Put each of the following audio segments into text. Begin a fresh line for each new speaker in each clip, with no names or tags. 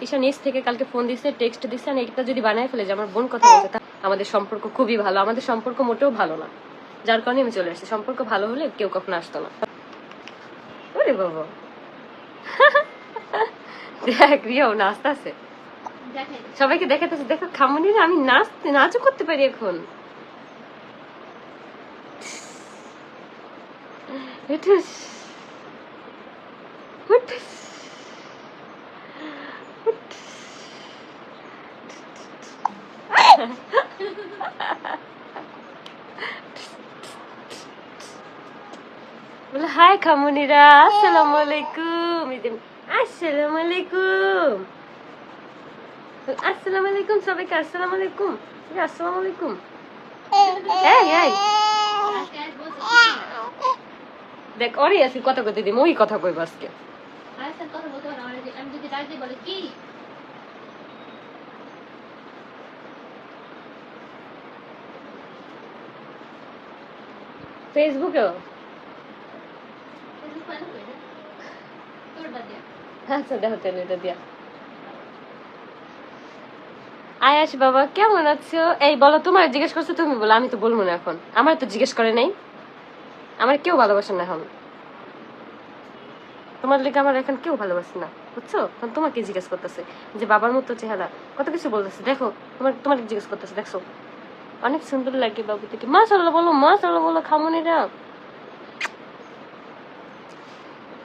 তিশা নিজ থেকে কালকে ফোন দিছে টেক্সট দিছে আর এটা যদি বানায় ফেলে যে আমার বোন কথা বলছে আমাদের সম্পর্ক খুবই ভালো। আমাদের সম্পর্ক মোটেও ভালো না। যার কারণে আমি চলে আসছি। সম্পর্ক ভালো হলে কেউ কখনো আসতো না। ওরে বাবা। দেখ, রিয়াও নাচতেছে। সবাইকে দেখাতেছে দেখো খামনি আমি নাচতে নাচও করতে পারি এখন। উঠুস। উঠুস। বলে হাই খামুনিরা আসসালামু আলাইকুম আসসালামু আলাইকুম আসসালামু আলাইকুম সবাইকে আসসালামু আলাইকুম আসসালামু আলাইকুম দেখ ওরে আজকে কথা কইতে দিম ওই কথা কইব আজকে
আজকে কথা বলতে পারো আমার আমি যদি ডাক দিয়ে বলে কি
ফেসবুকেও
ফেসবুক পাই না কই তোর বাদ দিয়া
আচ্ছা এটা দিয়া। আয়াস বাবা, কেমন আছো? এই, বলো, তোমার জিজ্ঞেস করছ, তুমি বলো, আমি তো বলব না এখন। আমার তো জিজ্ঞেস করে নাই। আমার কেউ ভালোবাসে না এখন। তোমার আমার এখন কেউ ভালোবাসে না, বুঝছ? তখন তোমাকে জিজ্ঞেস করতেছে যে, বাবার মতো চেহারা, কত কিছু বলতেছে। দেখো, তোমার তোমার জিজ্ঞেস করতেছে, দেখছ? অনেক সুন্দর লাগে বাবু থেকে মাশাল্লাহ বলো মাশাল্লাহ বলো খামুনিরা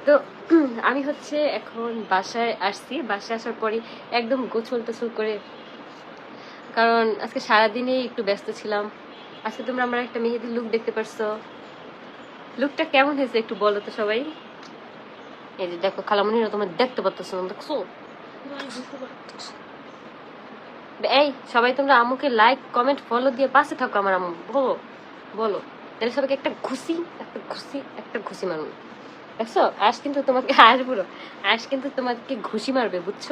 তো আমি হচ্ছে এখন বাসায় আসছি। বাসায় আসার পরে একদম গোছল টোছল করে কারণ আজকে সারাদিনেই একটু ব্যস্ত ছিলাম। আজকে তোমরা আমার একটা মেহেদির লুক দেখতে পারছ। লুকটা কেমন হয়েছে একটু বলো তো সবাই? এই যে দেখো, খালামনিরা তোমার দেখতে পাচ্ছ না দেখছ? এই, সবাই তোমরা আমুকে লাইক কমেন্ট ফলো দিয়ে পাশে থাকো আমার আমু বলো বলো। তাহলে সবাইকে একটা খুশি একটা খুশি একটা খুশি মারুন। দেখছ আশ কিন্তু তোমাকে আশ কিন্তু তোমাকে ঘুষি মারবে, বুঝছ?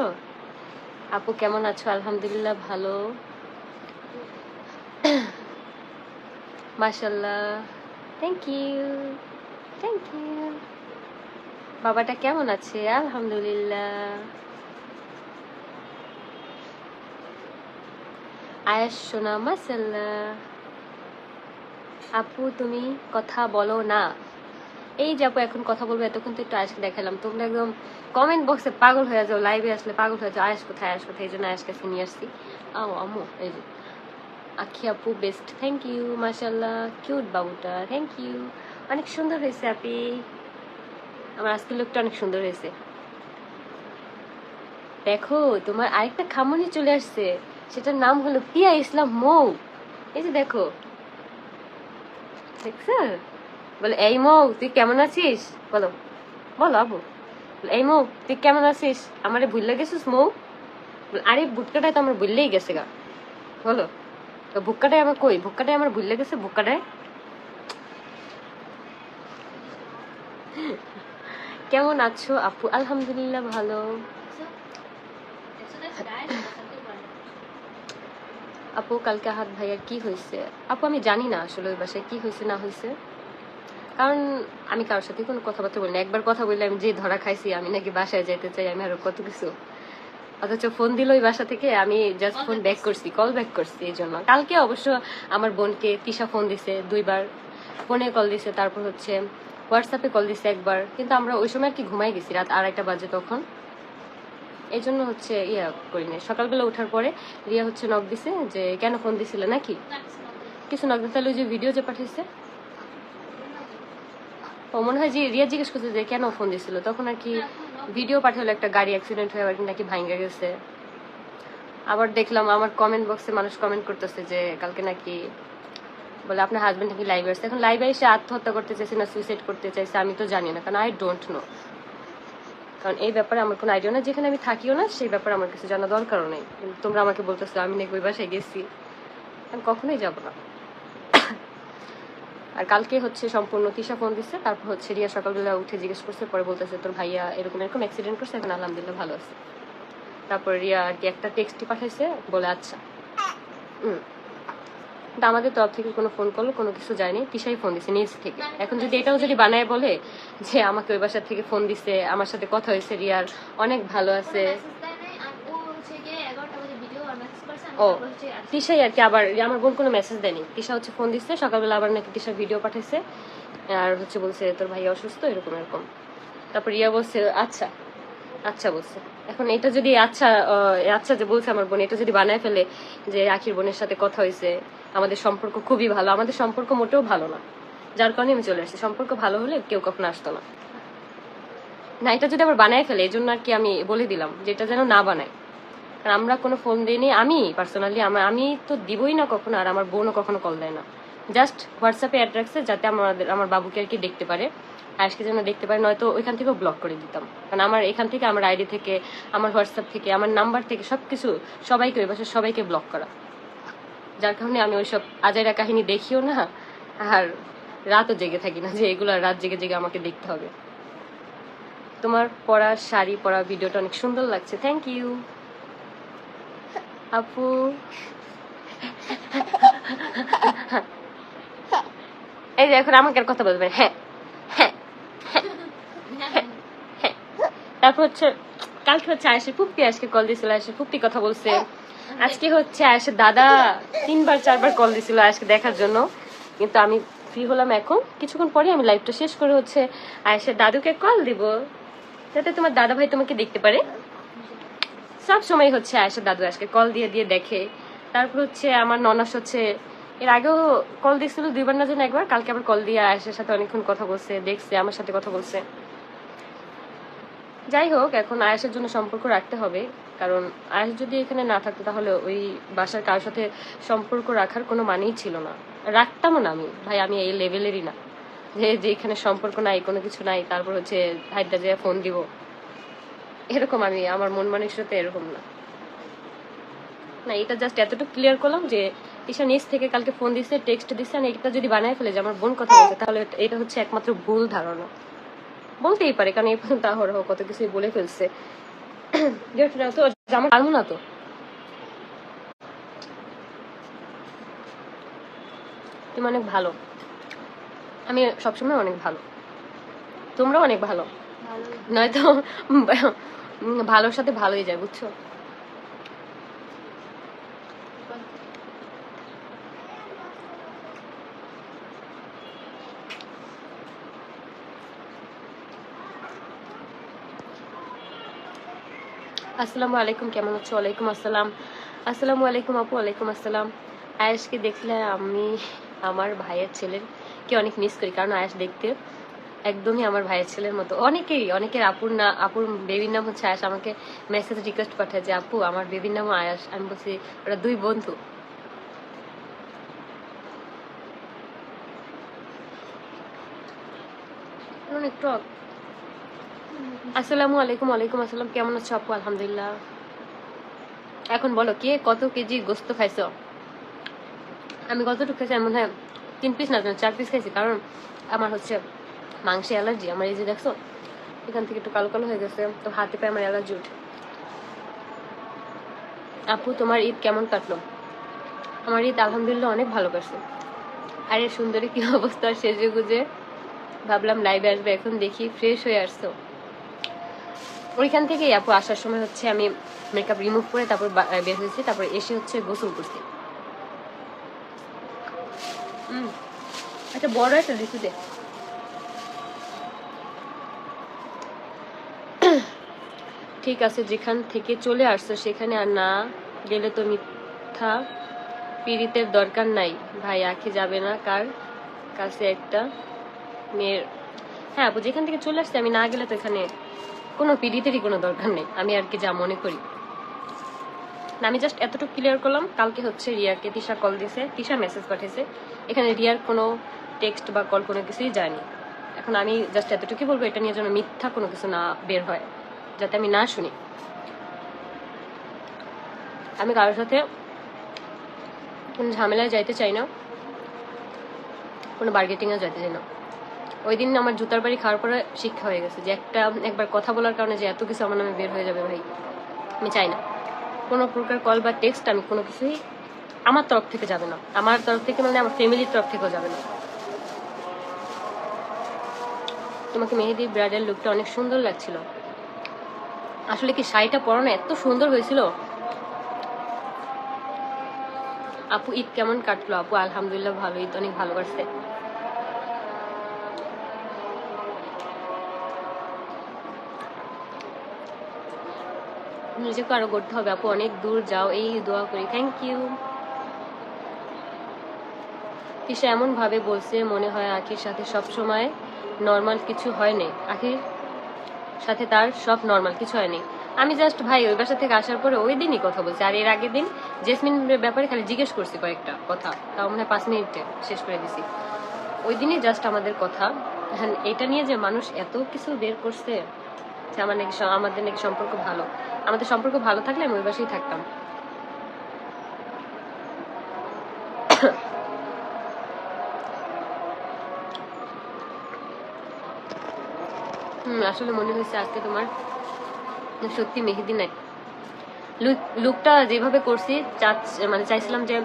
আপু কেমন আছো? আলহামদুলিল্লাহ ভালো। মাশাল্লাহ থ্যাংক ইউ থ্যাংক ইউ বাবাটা কেমন আছে? আলহামদুলিল্লাহ। আয়াস, সোনা মাসাল্লাহ আপু, তুমি কথা বলো না। এই যে আপু, এখন কথা বলব, এতক্ষণ তো একটু আয়াসকে দেখালাম। তোমরা একদম কমেন্ট বক্সে পাগল হয়ে যাও লাইভে আসলে পাগল হয়ে যাও। আয়াস কোথায়? আয়াস কোথায়? এই জন্য আয়াসকে আজকে নিয়ে আসছি। আও, আম্মু, এই যে। আখি আপু বেস্ট থ্যাংক ইউ মাসাল্লাহ কিউট বাবুটা থ্যাংক ইউ অনেক সুন্দর হয়েছে, আপি। আমার আজকের লোকটা অনেক সুন্দর হয়েছে। দেখো, তোমার আরেকটা খামনি চলে আসছে। সেটার নাম হলো পিয়া ইসলাম মৌ। এই যে দেখো। দেখছ? বলে, এই মৌ, তুই কেমন আছিস? বলো। বলো, আবু। এই মৌ, তুই কেমন আছিস? আমারে ভুললে গেছিস মৌ? আরে ভুটকাটায় তো আমার ভুললেই গেছে গা। বলো। তো ভুক্কাটায় আমার কই? ভুক্কাটায় আমার ভুললে গেছে ভুক্কাটায় কেমন আছো আপু? আলহামদুলিল্লাহ ভালো। আপু, কালকে হাত ভাইয়ার কি হয়েছে আপু, আমি জানি না আসলে ওই বাসায় কি হয়েছে না হয়েছে কারণ আমি কারোর সাথে কোনো কথাবার্তা বলি না। একবার কথা বললে আমি যে ধরা খাইছি আমি নাকি বাসায় যেতে চাই আমি আরও কত কিছু। অথচ ফোন দিল ওই বাসা থেকে আমি জাস্ট ফোন ব্যাক করছি। কল ব্যাক করছি এই জন্য। কালকে অবশ্য আমার বোনকে তিশা ফোন দিছে দুইবার। ফোনে কল দিছে তারপর হচ্ছে হোয়াটসঅ্যাপে কল দিছে একবার। কিন্তু আমরা ওই সময় আর কি ঘুমাই গেছি রাত আড়াইটা বাজে তখন। এই জন্য হচ্ছে ইয়া করি না সকালবেলা ওঠার পরে রিয়া হচ্ছে নক দিছে যে কেন ফোন দিছিলে নাকি? কিছু নক দিতে তাহলে ওই যে ভিডিও যে পাঠিয়েছে ও মনে হয় যে রিয়া জিজ্ঞেস করছে যে, কেন ফোন দিছিল তখন আর কি ভিডিও পাঠালো একটা গাড়ি অ্যাক্সিডেন্ট হয়ে নাকি ভাঙ্গা গেছে। আবার দেখলাম আমার কমেন্ট বক্সে মানুষ কমেন্ট করতেছে যে, কালকে নাকি বলে, আপনার হাজব্যান্ড নাকি লাইভে আসছে এখন লাইভে এসে আত্মহত্যা করতে চাইছে না সুইসাইড করতে চাইছে, আমি তো জানি না, কারণ আই ডোন্ট নো কারণ এই ব্যাপারে আমার কোনো আইডিয়া না যেখানে আমি থাকিও না, সেই ব্যাপারে আমার কিছু জানা দরকারও নেই। তোমরা আমাকে বলতেছো, আমি নাকি ওই বাসায় গেছি। আমি কখনোই যাব না। আর কালকে হচ্ছে সম্পূর্ণ তিশা ফোন দিচ্ছে তারপর হচ্ছে রিয়া সকালবেলা উঠে জিজ্ঞেস করছে, পরে বলতেছে, তোর ভাইয়া এরকম এরকম অ্যাক্সিডেন্ট করছে, এখন আলহামদুলিল্লাহ ভালো আছে। তারপর রিয়া আর কি একটা টেক্সটই পাঠাইছে, বলে আচ্ছা। হুম। আমাদের তরফ থেকে কোনো ফোন করল কোনো কিছু যায়নি তিশাই ফোন দিছে নিজ থেকে। এখন যদি এটাও যদি বানায় বলে যে আমাকে ওই বাসা থেকে ফোন দিছে, আমার সাথে কথা হয়েছে, রিয়ার অনেক ভালো আছে
মেসেজ দেয় নাই আর ও আবার মেসেজ করছে আমি
ও, তিশাই আর কি আবার, আমার বোন কোনো মেসেজ দেয়নি। তিশা হচ্ছে ফোন দিচ্ছে সকালবেলা আবার নাকি তিশা ভিডিও পাঠাইছে। আর হচ্ছে বলছে, তোর ভাই অসুস্থ? এরকম এরকম। তারপর ইয়া বলছে আচ্ছা আচ্ছা বলছে। এখন এটা যদি আচ্ছা আচ্ছা যে বলছে আমার বোন, এটা যদি বানায় ফেলে যে আখির বোনের সাথে কথা হয়েছে আমাদের সম্পর্ক খুবই ভালো। আমাদের সম্পর্ক মোটেও ভালো না। যার কারণে আমি চলে আসছি। সম্পর্ক ভালো হলে কেউ কখনো আসতো না। না, এটা যদি আবার বানায় ফেলে এই জন্য আর কি আমি বলে দিলাম যে এটা যেন না বানায়। কারণ আমরা কোনো ফোন দিইনি, আমি পার্সোনালি আমি তো দিবই না কখনো, আর আমার বোনও কখনো কল দেয় না। জাস্ট হোয়াটসঅ্যাপে অ্যাড রাখছে যাতে আমাদের আমার বাবুকে আর কি দেখতে পারে। আজকে যেন দেখতে পারে, নয়তো ওইখান থেকেও ব্লক করে দিতাম। কারণ আমার এখান থেকে আমার আইডি থেকে, আমার হোয়াটসঅ্যাপ থেকে, আমার নাম্বার থেকে সব কিছু সবাইকে, ওই বাসার সবাইকে ব্লক করা। যার কারণে আমি ওইসব আজাইরা কাহিনী দেখিও না, আর রাতও জেগে থাকি না, যে এগুলো রাত জেগে জেগে আমাকে দেখতে হবে। তোমার পরা শাড়ি পরা ভিডিওটা অনেক সুন্দর লাগছে। থ্যাংক ইউ আপু এই যে এখন আমাকে কথা বলবেন হ্যাঁ হ্যাঁ হ্যাঁ তারপর হচ্ছে, কালকে হচ্ছে আয়েসের ফুপ্পি আজকে কল দিয়েছিল আয়েসের ফুপ্পি কথা বলছে। আজকে হচ্ছে আয়েসের দাদা তিনবার, চারবার কল দিয়েছিল আজকে দেখার জন্য। কিন্তু আমি ফ্রি হলাম এখন। কিছুক্ষণ পরে আমি লাইভটা শেষ করে হচ্ছে আয়েসের দাদুকে কল দিব। যাতে তোমার দাদা ভাই তোমাকে দেখতে পারে। সব সময় হচ্ছে আয়েশা দাদু আজকে কল দিয়ে দিয়ে দেখে। তারপর হচ্ছে আমার ননাস হচ্ছে, এর আগেও কল দিয়েছিল, দুইবার না যেন একবার, কালকে আবার কল দিয়ে আয়েশার সাথে অনেকক্ষণ কথা বলছে, দেখছে, আমার সাথে কথা বলছে। যাই হোক, এখন আয়েশের জন্য সম্পর্ক রাখতে হবে, কারণ আয়েশ যদি এখানে না থাকতো, তাহলে ওই বাসার কারোর সাথে সম্পর্ক রাখার কোনো মানেই ছিল না। রাখতামও না আমি, ভাই, আমি এই লেভেলেরই না। যে যেখানে সম্পর্ক নাই, কোনো কিছু নাই, তারপর হচ্ছে ভাইটা যে ফোন দিব। এরকম আমি আমার মন মানসিকতা এরকম না। না এটা জাস্ট এতটুকু ক্লিয়ার করলাম যে ঈশা নিজ থেকে কালকে ফোন দিছে টেক্সট দিছে আর এটা যদি বানায় ফেলে যে আমার বোন কথা বলছে তাহলে এটা- হচ্ছে একমাত্র ভুল ধারণা। বলতেই পারে কারণ এই পর্যন্ত আহরহ কত কিছুই বলে ফেলছে। তো আমার পারব না তো? তুমি অনেক ভালো। আমি সবসময় অনেক ভালো। তোমরাও অনেক ভালো। নয়তো ভালোর সাথে ভালোই যায়, বুঝছ? আসসালামু আলাইকুম, কেমন আছো? ওয়ালাইকুম আসসালাম। আসসালামু আলাইকুম আপু, ওয়ালাইকুম আসসালাম। আয়েশকে দেখলে আমি আমার ভাইয়ের ছেলের কে অনেক মিস করি, কারণ আয়েশ দেখতে একদমই আমার ভাইয়ের ছেলের মতো। অনেকেরই অনেকের আপুর না, আপুর বেবির নাম হচ্ছে আয়াস আমাকে মেসেজ রিকোয়েস্ট পাঠায় যে, আপু, আমার বেবির নামও আয়াস আমি বলছি, ওরা দুই বন্ধু। অনেক টক আসসালামু আলাইকুম, ওয়ালাইকুম আসসালাম। কেমন আছো আপু? আলহামদুলিল্লাহ। এখন বলো, কে কত কেজি গোস্ত খাইছো? আমি কতটুকু খাইছি? মনে হয় তিন পিস না, চার পিস খাইছি। কারণ আমার হচ্ছে মাংসে অ্যালার্জি, আমার এই যে দেখছ, এখান থেকে একটু কালো কালো হয়ে গেছে, তো হাতে পায়ে আমার অ্যালার্জি উঠে। আপু, তোমার ঈদ কেমন কাটলো? আমার ঈদ আলহামদুলিল্লাহ অনেক ভালো কাটছে। আরে, সুন্দরী, কি অবস্থা? সেজে গুজে। ভাবলাম লাইভে আসবে, এখন দেখি ফ্রেশ হয়ে আসছো। ওইখান থেকেই আপু আসার সময় হচ্ছে আমি মেকআপ রিমুভ করে তারপর বের হয়েছি, তারপর এসে হচ্ছে গোসল করছি। আচ্ছা বড় একটা লিচু ঠিক আছে, যেখান থেকে চলে আসছো সেখানে আর না গেলে তো মিথ্যা পীড়িতের দরকার নাই। ভাই, আখে যাবে না কার কাছে একটা মেয়ের। হ্যাঁ আপু, যেখান থেকে চলে আসছে, আমি না গেলে তো এখানে কোনো পীড়িতেরই কোনো দরকার নেই। আমি আর কি যা মনে করি। না, আমি জাস্ট এতটুকু ক্লিয়ার করলাম। কালকে হচ্ছে রিয়াকে তিশা কল দিয়েছে তিশা মেসেজ পাঠিয়েছে। এখানে রিয়ার কোনো টেক্সট বা কল কোনো কিছুই যায়নি। এখন আমি জাস্ট এতটুকুই বলব, এটা নিয়ে যেন মিথ্যা কোনো কিছু না বের হয়। যাতে আমি না শুনি। আমি কারোর সাথে কোনো ঝামেলায় যাইতে চাই না, কোনো বার্গেটিংয়ে যাইতে চাই না। ওই দিন আমার জুতার বাড়ি খাওয়ার পরে শিক্ষা হয়ে গেছে যে একটা, একবার কথা বলার কারণে যে এত কিছু আমার নামে বের হয়ে যাবে ভাই, আমি চাই না। কোনো প্রকার কল বা টেক্সট আমি কোনো কিছুই আমার তরফ থেকে যাবে না। আমার তরফ থেকে মানে আমার ফ্যামিলির তরফ থেকেও যাবে না। তোমাকে মেহেদি ব্রাইডাল লুকটা অনেক সুন্দর লাগছিল। আসলে কি শাড়িটা পরানো এত সুন্দর হয়েছিল? আপু, ঈদ কেমন কাটলো? আপু, আলহামদুলিল্লাহ ভালো ঈদ অনেক ভালো কাটছে। নিজেকে আরও করতে হবে, আপু, অনেক দূর যাও, এই দোয়া করি থ্যাংক ইউ কিসে এমন ভাবে বলছে, মনে হয় আখির সাথে সব সময় নর্মাল কিছু হয়নি আখির সাথে তার সব নর্মাল কিছু হয়নি। আমি জাস্ট ভাই, ওই বাসা থেকে আসার পরে ওই দিনই কথা বলছি। আর এর আগের দিন জেসমিন ব্যাপারে খালি জিজ্ঞেস করছি কয়েকটা কথা। তাও মনে হয় পাঁচ মিনিটে শেষ করে দিছি। ওই দিনই জাস্ট আমাদের কথা। হ্যাঁ এটা নিয়ে যে মানুষ এত কিছু বের করছে, যে আমার নাকি আমাদের নাকি সম্পর্ক ভালো। আমাদের সম্পর্ক ভালো থাকলে আমি ওই বাসেই থাকতাম। আসলে মনে হয়েছে আজকে তোমার সত্যি মেহেদি নাই। লুকটা যেভাবে করছি চাচ- মানে চাইছিলাম যে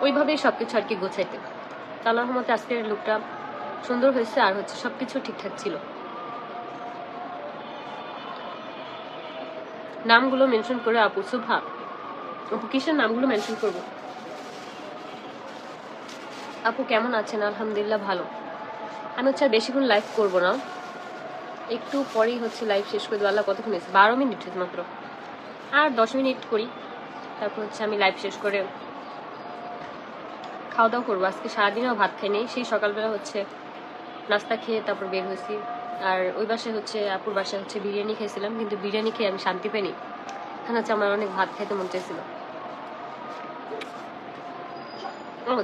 ওইভাবেই সবকিছু আর কি গোছাইতে। তো আল্লাহর মতে আজকের লুকটা সুন্দর হয়েছে আর হচ্ছে সবকিছু ঠিকঠাক ছিল। নামগুলো মেনশন করে আপু, সুভা। আপু, কিসের নামগুলো মেনশন করব? আপু, কেমন আছেন? আলহামদুলিল্লাহ ভালো। আমি হচ্ছে আর বেশিক্ষণ লাইভ করব না। একটু পরেই হচ্ছে লাইভ শেষ করে দেবো। আল্লাহ কতক্ষণ হয়েছে বারো মিনিট হয়েছে মাত্র। আর দশ মিনিট করি। তারপর হচ্ছে আমি লাইভ শেষ করে খাওয়া দাওয়া করব। আজকে সারাদিনও ভাত খাই নেই। সেই সকালবেলা হচ্ছে নাস্তা খেয়ে তারপর বের হয়েছি। আর ওই বাসায় হচ্ছে আপুর বাসায় হচ্ছে বিরিয়ানি খেয়েছিলাম। কিন্তু বিরিয়ানি খেয়ে আমি শান্তি পাইনি। এখানে হচ্ছে আমার অনেক ভাত খেতে মন চাইছিল।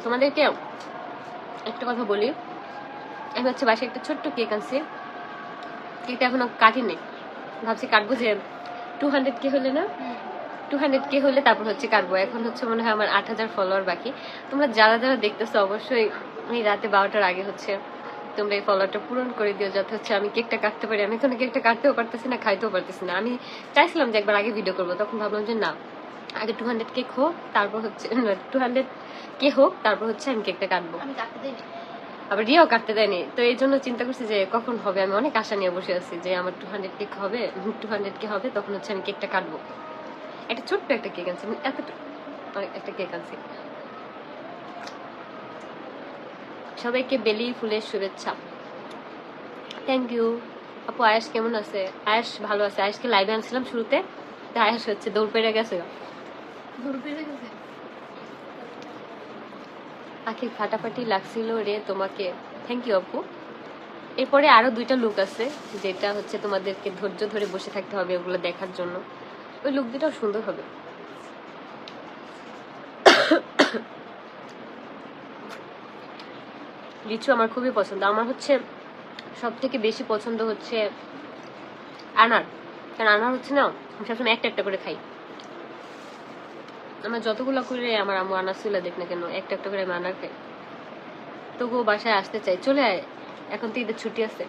তোমাদেরকে একটা কথা বলি। আমি হচ্ছে বাসায় একটা ছোট্ট কেক আনছি। কেকটা এখনও কাটিনি। ভাবছি কাটবো যে টু হান্ড্রেড কে হলে না? টু হান্ড্রেড কে হলে তারপর হচ্ছে কাটবো। এখন হচ্ছে মনে হয় আমার আট হাজার ফলোয়ার বাকি। তোমরা যারা যারা দেখতেছো, অবশ্যই এই রাতে বারোটার আগে হচ্ছে তোমরা এই ফলোয়ারটা পূরণ করে দিও, যাতে হচ্ছে আমি কেকটা কাটতে পারি। আমি এখানে কেকটা কাটতেও পারতেছি না, খাইতেও পারতেছি না। আমি চাইছিলাম যে একবার আগে ভিডিও করব, তখন ভাবলাম যে না, আগে টু হান্ড্রেড কেক হোক, তারপর হচ্ছে টু হান্ড্রেড কে হোক, তারপর হচ্ছে আমি কেকটা কাটবো।
আমি কাটতে
আবার রিয়াও কাটতে দেয়নি। তো এই জন্য চিন্তা করছি যে কখন হবে? আমি অনেক আশা নিয়ে বসে আছি যে আমার টু হান্ড্রেড কেক হবে টু হান্ড্রেড কে হবে, তখন হচ্ছে আমি কেকটা কাটবো। একটা ছোট্ট একটা কেক আনছি অনেক একটা কেক আনছি। সবাইকে বেলি ফুলের শুভেচ্ছা। থ্যাংক ইউ আপু আয়াস কেমন আছে? আয়াস ভালো আছে। আয়াসকে লাইভে আনছিলাম শুরুতে। তো আয়াস হচ্ছে দৌড় পেরে গেছে।
দূর পেয়ে গেছে?
আখি ফাটাফাটি লাগছিল রে তোমাকে। থ্যাংক ইউ আপু। এরপরে আরও দুইটা লুক আছে, যেটা হচ্ছে তোমাদেরকে ধৈর্য ধরে বসে থাকতে হবে ওগুলো দেখার জন্য। ওই লুক দুটাও সুন্দর হবে। লিচু আমার খুবই পছন্দ। আমার হচ্ছে সব থেকে বেশি পছন্দ হচ্ছে আনার। কারণ আনার হচ্ছে না, আমি সবসময় একটা একটা করে খাই। আমার যতগুলো করে আমার আম্মু আনার ছিল দেখ না কেন, একটা একটা করে আমি আনার খাই। তবুও বাসায় আসতে চাই। চলে আয়। এখন তো ঈদের ছুটি আছে।